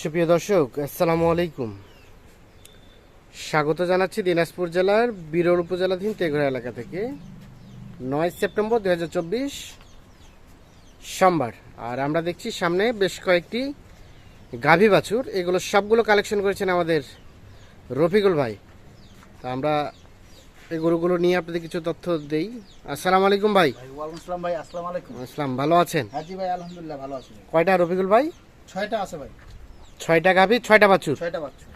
সুপ্রিয় দর্শক আসসালামু আলাইকুম। স্বাগত জানাচ্ছি দিনাজপুর জেলার বিরল উপজেলাধীন তেঘরা এলাকা থেকে। নয় সেপ্টেম্বর দু হাজার চব্বিশ সোমবার আর আমরা দেখছি সামনে বেশ কয়েকটি গাভী বাছুর। এগুলো সবগুলো কালেকশন করেছেন আমাদের রফিকুল ভাই। তা আমরা এই গরুগুলো নিয়ে আপনাদের কিছু তথ্য দেই। আসসালামু আলাইকুম ভাই। আসসালাম ভালো আছেন? ভাই আলহামদুলিল্লাহ ভালো আছি। কয়টা রফিকুল ভাই? ছয়টা আছে ভাই। ছয়টা গাভী ছয়টা বাছুর? ছয়টা বাচ্চা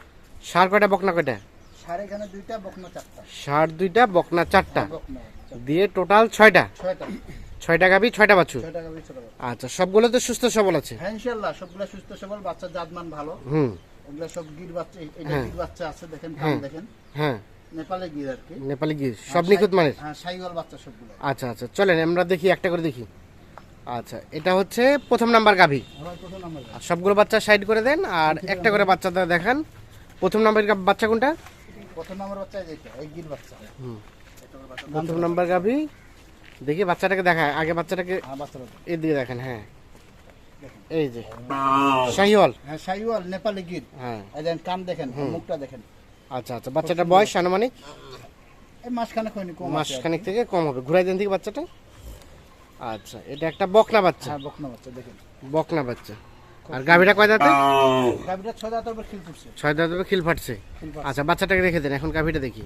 সার কয়টা বকনা কয়টা? সাড়ে এখানে দুইটা বকনা চারটা। ষাট দুইটা বকনা চারটা। দিয়ে টোটাল ছয়টা? ছয়টা। ছয়টা গাভি ছয়টা বাছুর? আচ্ছা সবগুলো তো সুস্থ সবল আছে? হ্যাঁ ইনশাল্লাহ সবগুলা সুস্থ সবল বাচ্চা জাতমান ভালো। হুম। এগুলা সব গির বাচ্চা এটা হ্যাঁ। গির বাচ্চা আছে দেখেন হ্যাঁ। কান দেখেন। হ্যাঁ। নেপালে গির আর কি। নেপালি গির সব নিখুঁত মানের? হ্যাঁ সাইওয়াল বাচ্চা সবগুলো। আচ্ছা আচ্ছা চলেন আমরা দেখি একটা করে দেখি। আচ্ছা এটা হচ্ছে প্রথম নাম্বার গাভি। সবগুলো বাচ্চা সাইড করে দেন আর একটা করে বাচ্চাটা দেখান। প্রথম নাম্বার বাচ্চা কোনটা? প্রথম নাম্বার বাচ্চা এই বাচ্চা। হুম। বাচ্চা। প্রথম নাম্বার গাভি দেখি বাচ্চাটাকে দেখায়। আগে বাচ্চাটাকে হ্যাঁ বাচ্চাটা এর দিকে দেখেন হ্যাঁ। এই যে। শাহিওয়াল। হ্যাঁ সাইওয়াল নেপালি গির। হ্যাঁ। এই দেখেন কান দেখেন মুখটা দেখেন। আচ্ছা আচ্ছা বাচ্চাটা বয়স আনুমানিক? এই মাসখানে হয়নি কম। মাসখানেক থেকে কম হবে। ঘুরাই দেন থেকে বাচ্চাটা। আচ্ছা এটা একটা বকনা বাচ্চা। হ্যাঁ বকনা বাচ্চা দেখেন। বকনা বাচ্চা। আর গাভীটা কয় দাঁতে গাভীটা ছয় দাঁতের উপর খিল ফুটছে। ছয় দাঁতের উপরে খিল ফাটছে? আচ্ছা বাচ্চাটাকে রেখে দেন এখন গাভীটা দেখি।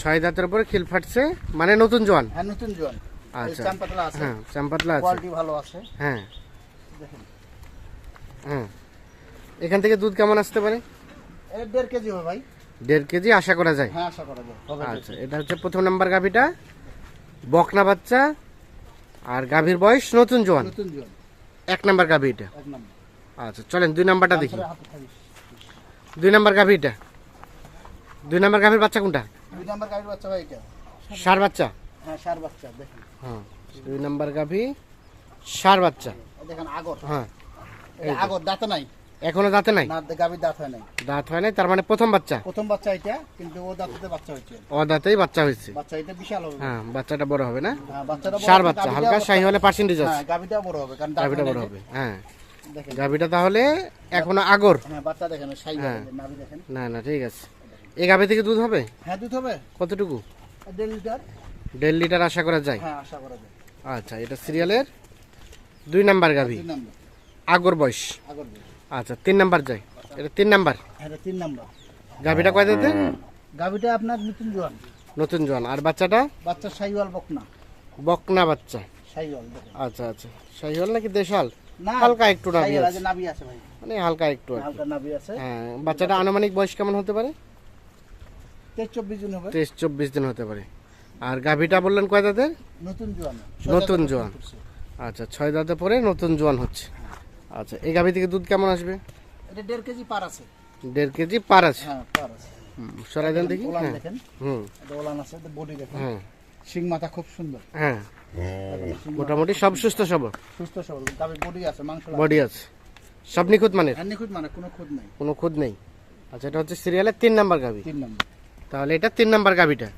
ছয় দাঁতের উপরে খিল ফাটছে মানে নতুন জোয়ান? হ্যাঁ নতুন জোয়ান। আচ্ছা। চাম পাতলা আছে। হ্যাঁ চাম্পাতলা আছে। কোয়ালিটি ভালো আছে। হ্যাঁ। দেখেন। হ্যাঁ। এখান থেকে দুধ কেমন আসতে পারে? এটা দেড় কেজি হবে ভাই। দেড় কেজি আশা করা যায়? হ্যাঁ আশা করা যায়। আচ্ছা এটা হচ্ছে প্রথম নাম্বার গাভীটা। বকনা বাচ্চা আর গাভীর বয়স নতুন জোয়ান? নতুন জোয়ান। এক নাম্বার গাভী এটা? এক নম্বর। আচ্ছা চলেন দুই নাম্বারটা দেখি। দুই নাম্বার গাভীটা দুই নাম্বার গাভীর বাচ্চা কোনটা? দুই নাম্বার গাভীর বাচ্চা ভাই এটা। সার বাচ্চা? হ্যাঁ সার বাচ্চা দেখেন। হ্যাঁ দুই নাম্বার গাভী সার বাচ্চা। দেখেন আগর। হ্যাঁ। এটা আগর দাঁত নাই। এখনও দাঁতে নাই? না গাভীর দাঁত হয় নাই। দাঁত হয় নাই তার মানে প্রথম বাচ্চা? প্রথম বাচ্চা এটা কিন্তু ও দাঁতে বাচ্চা হচ্ছে ও দাঁতেই বাচ্চা হয়েছে। বাচ্চা এটা বিশাল হবে। হ্যাঁ বাচ্চাটা বড় হবে না? হ্যাঁ বাচ্চাটা সার বাচ্চা হালকা শাহি হলে পার্সেন্টেজ হ্যাঁ আছে। গাভীটাও বড় হবে কারণ গাভীটা বড় হবে হ্যাঁ। গাভীটা তাহলে এখনও আগর? হ্যাঁ বাচ্চা দেখেন সাই হ্যাঁ। নাভি দেখেন। না না ঠিক আছে। এই গাভী থেকে দুধ হবে? হ্যাঁ দুধ হবে। কতটুকু? দেড় লিটার। দেড় লিটার আশা করা যায়? হ্যাঁ আশা করা যায়। আচ্ছা এটা সিরিয়ালের দুই নাম্বার গাভী। তিন নাম্বার। আগর বয়স। আগর দিন। আচ্ছা তিন নাম্বার যায় এটা তিন নাম্বার? এটা তিন নাম্বার। গাভীটা কয় দিতে? গাভীটা আপনার নতুন জোয়ান। নতুন জোয়ান। আর বাচ্চাটা? বাচ্চা সাইওয়াল বকনা। বকনা বাচ্চা। সাইওয়াল আচ্ছা আচ্ছা। শাহিওয়াল নাকি দেশাল? না হালকা একটু নাভি আছে। আছে নাভি আছে ভাই। মানে হালকা একটু হালকা নাভি আছে। হ্যাঁ বাচ্চাটা আনুমানিক বয়স কেমন হতে পারে? তেইশ চব্বিশ দিন হবে। দিন হতে পারে। আর গাভীটা বললেন কয় দাঁতের? নতুন জোয়ান। নতুন জোয়ান। আচ্ছা ছয় দাঁতে পরে নতুন জোয়ান হচ্ছে। আচ্ছা এই গাভী থেকে দুধ কেমন আসবে? এটা দেড় কেজি পার আছে। দেড় কেজি পার আছে? হ্যাঁ পার আছে। সরাই দেন দেখি। ওলান হ্যাঁ। দেখেন। হুম। এটা ওলান আছে বডি দেখেন। হ্যাঁ। শিং মাথা খুব সুন্দর। হ্যাঁ। মোটামুটি সব সুস্থ সবল। সুস্থ সবল। গাভীর বডি আছে মাংস বডি আছে। সব নিখুঁত হ্যাঁ নিখুঁত মানে কোনো খুদ নাই। কোনো খুদ নেই। আচ্ছা এটা হচ্ছে সিরিয়ালের তিন নাম্বার গাভী। তিন নম্বর। তাহলে এটা তিন নাম্বার গাভীটা।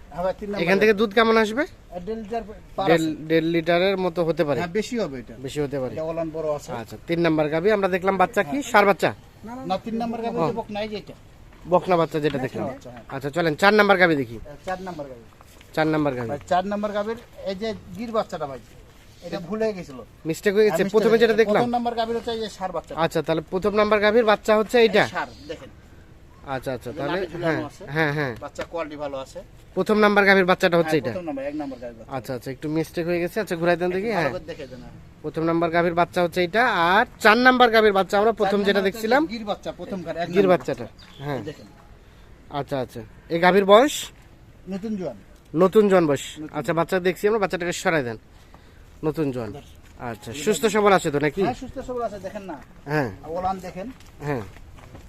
এখান থেকে দুধ কেমন আসবে? দেড় লিটারের মতো হতে পারে। হ্যাঁ বেশি হবে এটা। বেশি হতে পারে। আচ্ছা তিন নাম্বার গাভী আমরা দেখলাম বাচ্চা কি? সার বাচ্চা? না তিন নম্বর গাভী বক নাই যেটা বকনা বাচ্চা যেটা দেখলাম। আচ্ছা হ্যাঁ। আচ্ছা চলেন চার নাম্বার গাভী দেখি। চার নম্বর গাভী। চার নাম্বার গাভী। চার নম্বর গাভীর এই যে গির বাচ্চাটা ভাই এটা ভুলে গেছিল। মিস্টেক হয়ে গেছে। প্রথমে যেটা দেখলাম। প্রথম নম্বর গাভীর হচ্ছে এই যে সার বাচ্চা আচ্ছা তাহলে প্রথম নাম্বার গাভীর বাচ্চা হচ্ছে এইটা। সার দেখেন। আচ্ছা আচ্ছা তাহলে হ্যাঁ হ্যাঁ হ্যাঁ। বাচ্চা কোয়ালিটি ভালো আছে। প্রথম নাম্বার গাভীর বাচ্চাটা হচ্ছে হ্যাঁ, এটা? প্রথম নম্বর এক নম্বর গাভীর আচ্ছা আচ্ছা একটু মিস্টেক হয়ে গেছে। আচ্ছা ঘুরাই দেন দেখি হ্যাঁ। প্রথম নাম্বার গাভীর বাচ্চা হচ্ছে এটা আর চার নাম্বার গাভীর বাচ্চা আমরা প্রথম যেটা দেখছিলাম গির বাচ্চা প্রথম কার এক গির বাচ্চাটা হ্যাঁ। আচ্ছা আচ্ছা এই গাভীর বয়স? নতুন জোয়ান। নতুন জন বয়স। আচ্ছা বাচ্চা দেখছি আমরা বাচ্চাটাকে সরাই দেন। নতুন জন আচ্ছা সুস্থ সবল আছে তো নাকি? হ্যাঁ সুস্থ সবল আছে দেখেন না। হ্যাঁ। ওলান দেখেন। হ্যাঁ।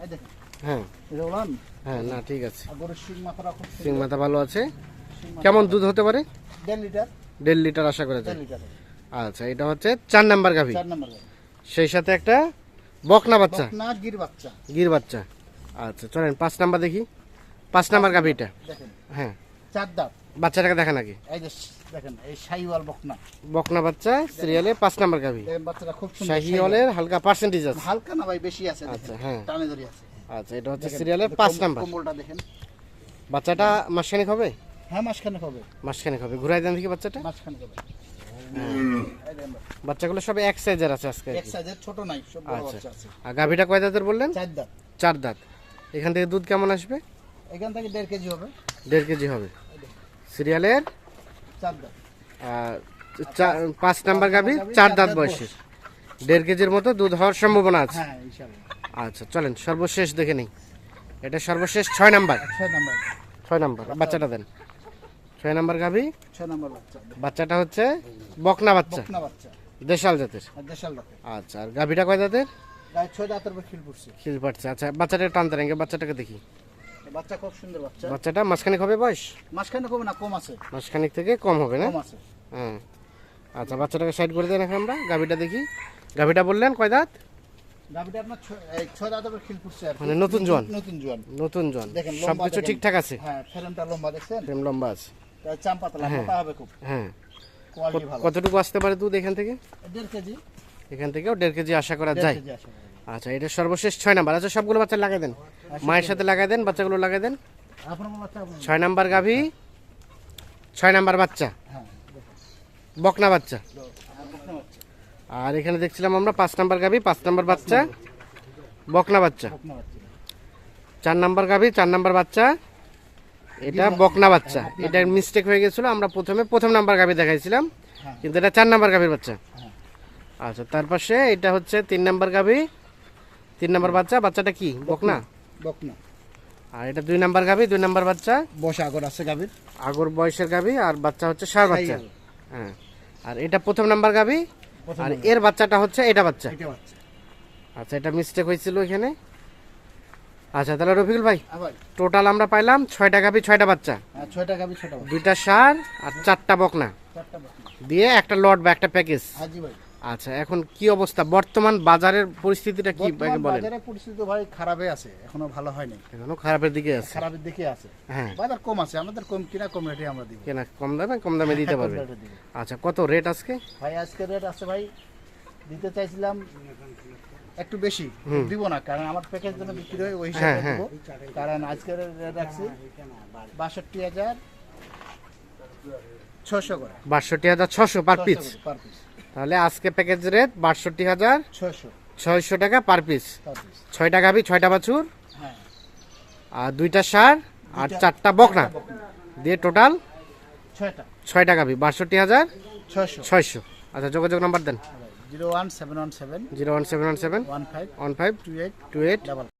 এই দেখেন। হ্যাঁ। হ্যাঁ না ঠিক আছে। সিং মাথা ভালো আছে। কেমন দুধ হতে পারে? দেড় লিটার। দেড় লিটার আশা করা যায়। আচ্ছা এটা হচ্ছে চার নাম্বার গাভী। সেই সাথে একটা বকনা বাচ্চা। না গির বাচ্চা। গির বাচ্চা। আচ্ছা চলেন পাঁচ নাম্বার দেখি। পাঁচ নাম্বার গাভী এটা হ্যাঁ। চার দাঁত। বাচ্চাটাকে এই যে দেখেন এই শাহিওয়াল বকনা। বকনা বাচ্চা সিরিয়ালে পাঁচ নাম্বার গাভি। বাচ্চাটা খুব সুন্দর শাহিওয়ালের হালকা পার্সেন্টেজ আছে। হালকা না ভাই বেশি আছে আচ্ছা, হ্যাঁ। টানে ধরে আছে। আচ্ছা এটা হচ্ছে দেখেন, সিরিয়ালে পাঁচ নাম্বার। কম্বলটা দেখেন। বাচ্চাটা মাসখানেক হবে? হ্যাঁ মাসখানে হবে। মাসখানেক হবে। ঘুরাই দেন দেখি বাচ্চাটা। মাসখানে হবে। বাচ্চাগুলো সব এক সাইজের আছে আজকে। এক সাইজের ছোট নাই সব বড় আচ্ছা। বাচ্চা আছে। আর গাভিটা কয় দাঁতের বললেন? চার দাঁত। চার দাঁত। এখান থেকে দুধ কেমন আসবে? এখান থেকে দেড় কেজি হবে। দেড় কেজি হবে। সিরিয়ালের? চার দাঁত। আর পাঁচ নাম্বার গাভি চার দাঁত বয়সের। দেড় কেজির মতো দুধ হওয়ার সম্ভাবনা আছে। হ্যাঁ ইনশাআল্লাহ। আচ্ছা চলেন সর্বশেষ দেখে নেই। এটা সর্বশেষ ছয় নাম্বার। ছয় নাম্বার। ছয় নাম্বার বাচ্চাটা দেন। ছয় নাম্বার গাভি? ছয় নাম্বার বাচ্চা। বাচ্চাটা হচ্ছে বকনা বাচ্চা। বকনা বাচ্চা। দেশাল জাতের। দেশাল দাঁত আচ্ছা আর গাভিটা কয় গায়ে ছয় উপর খিল পড়ছে। খিল পাচ্ছে আচ্ছা বাচ্চাটা টানতে রেঙ্গে বাচ্চাটাকে দেখি। বাচ্চা খুব সুন্দর বাচ্চা। বাচ্চাটা মাঝখানে হবে বয়স? মাসখানে কমে না কম আছে। মাঝখানিক থেকে কম হবে না? কম আছে। হ্যাঁ আচ্ছা বাচ্চাটাকে সাইড করে দেন এখন আমরা গাভিটা দেখি। গাভিটা বললেন কয় দাঁত? আপনার ছয় উপর খিল কি। মানে নতুন জোয়ান? নতুন জোয়ান। নতুন জন দেখেন, সবকিছু ঠিকঠাক আছে? হ্যাঁ ফ্রেমটা লম্বা দেখছেন? ফ্রেম লম্বা আছে। তাই চাম্পাতলা মোটা হবে খুব। হ্যাঁ। কোয়ালিটি ভালো। কতটুকু আসতে পারে দুধ এখান থেকে? দেড় কেজি। এখান থেকেও দেড় কেজি আশা করা যায়। আচ্ছা এটা সর্বশেষ ছয় নাম্বার। আচ্ছা সবগুলো বাচ্চা লাগাই দেন। মায়ের সাথে লাগাই দেন বাচ্চাগুলো লাগাই দেন। ছয় নাম্বার গাভি ছয় নাম্বার বাচ্চা। হ্যাঁ বকনা বাচ্চা। আর এখানে দেখছিলাম আমরা পাঁচ নাম্বার গাভি পাঁচ নাম্বার বাচ্চা বকনা বাচ্চা। চার নাম্বার গাভি চার নাম্বার বাচ্চা এটা বকনা বাচ্চা। এটা মিস্টেক হয়ে গেছিল আমরা প্রথমে প্রথম নাম্বার গাভি দেখাইছিলাম। কিন্তু এটা চার নাম্বার গাভির বাচ্চা। আচ্ছা তার পাশে এটা হচ্ছে তিন নাম্বার গাভি তিন নাম্বার বাচ্চা বাচ্চাটা কি বকনা? বকনা। আর এটা দুই নাম্বার গাভি দুই নাম্বার বাচ্চা। বসা আগর আছে গাভির? আগর বয়সের গাভি আর বাচ্চা হচ্ছে সার বাচ্চা। হ্যাঁ আর এটা প্রথম নাম্বার গাভি আর এর বাচ্চাটা হচ্ছে এটা বাচ্চা। আচ্ছা এটা মিস্টেক হয়েছিল এখানে। আচ্ছা তাহলে রফিকুল ভাই টোটাল আমরা পাইলাম ছয়টা গাভি ছয়টা বাচ্চা। হ্যাঁ, ছয়টা গাভি ছয়টা দুইটা সার আর চারটা বকনা। চারটা বকনা দিয়ে একটা লট বা একটা প্যাকেজ ভাই। আচ্ছা এখন কি অবস্থা? বর্তমান বাজারের পরিস্থিতিটা কি বলেন। বাজারে পরিস্থিতি ভাই খারাপে আছে এখনও ভালো হয়নি। এখনও খারাপের দিকে আছে। খারাপের দিকে আছে। হ্যাঁ। বাজার কম আছে আমাদের কম কিনা কম রেটে আমরা দিব। কেনা কম দামে কম দামে দিতে পারবে। আচ্ছা কত রেট আজকে? ভাই আজকে রেট আছে ভাই দিতে চাইছিলাম একটু বেশি দিব না কারণ আমার প্যাকেজ জন্য বিক্রি হয় ওই হিসাবে হ্যাঁ, দিব। কারণ আজকের রেট রাখছি বাষট্টি হাজার ছশো করে। বাষট্টি হাজার ছশো পার পিস পার পিস তাহলে আজকে প্যাকেজ রেট বাষট্টি হাজার ছশো ছয়শো টাকা পার পিস পিস ছয়টা গাভি ছয়টা বাছুর। হ্যাঁ। আর দুইটা সার আর চারটা বকনা। দিয়ে টোটাল ছয়টা। ছয়টা গাভি বাষট্টি হাজার ছয়শো। আচ্ছা যোগাযোগ নাম্বার দেন। Zero one seven one seven zero one seven one seven one five one five two eight two eight